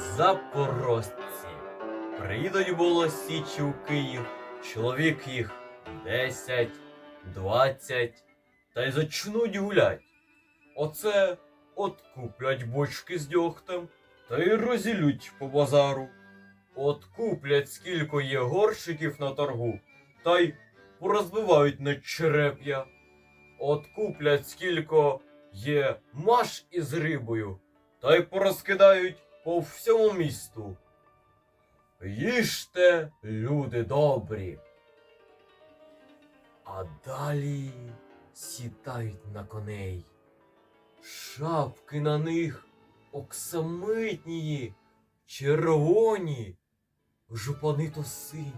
запорожці. Приїдуть було січі у Київ, чоловік їх десять, двадцять, та й зачнуть гулять. Оце от куплять бочки з дьогтем, та й розілють по базару. От куплять скільки є горщиків на торгу, та й порозбивають на череп'я. От куплять скільки є маш із рибою, та й порозкидають по всьому місту. Їжте, люди добрі. А далі сідають на коней. Шапки на них оксамитні, червоні, жупани то сині,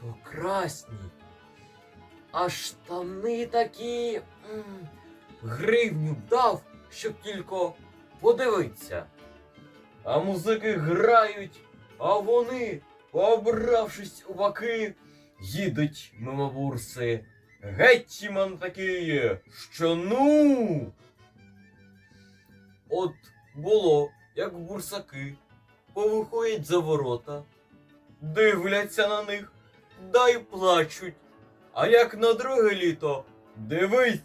то красні, а штани такі гривню дав, щоб тільки подивитися. А музики грають, а вони, побравшись у баки, їдуть мимо бурси. Гетьман такий, що ну. От було, як бурсаки, повиходять за ворота, дивляться на них, да й плачуть. А як на друге літо, дивись,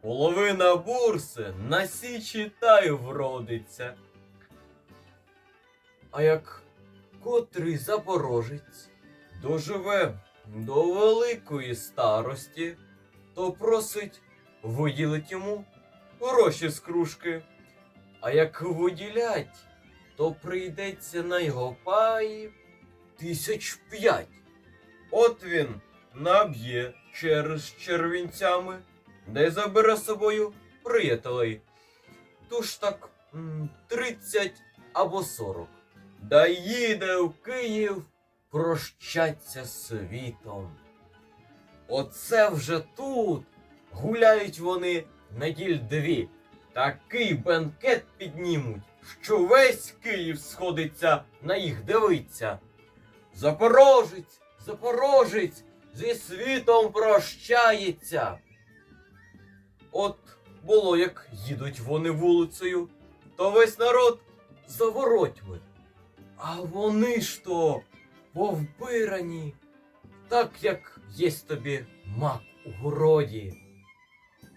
половина бурси на січі та й вродиться. А як котрий запорожець доживе до великої старості, то просить виділить йому гроші з кружки. А як виділять, то прийдеться на його паї тисяч п'ять. От він наб'є через червінцями, де забере собою приятелей. Тож так тридцять або сорок. Да їде в Київ прощаться світом. Оце вже тут гуляють вони неділь дві. Такий бенкет піднімуть, що весь Київ сходиться на їх дивиться. Запорожець, запорожець зі світом прощається. От було, як їдуть вони вулицею, то весь народ за воротьми. А вони ж то повбирані, так як єсть тобі мак у городі.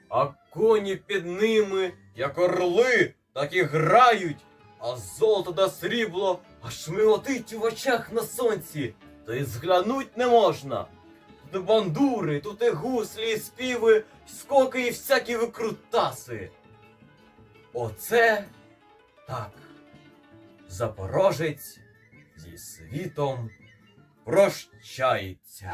А коні під ними, як орли, так і грають, а золото та срібло аж миготить в очах на сонці, та й зглянуть не можна. Тут і бандури, тут і гуслі, і співи, скоки і всякі викрутаси. Оце так. Запорожець зі світом прощається.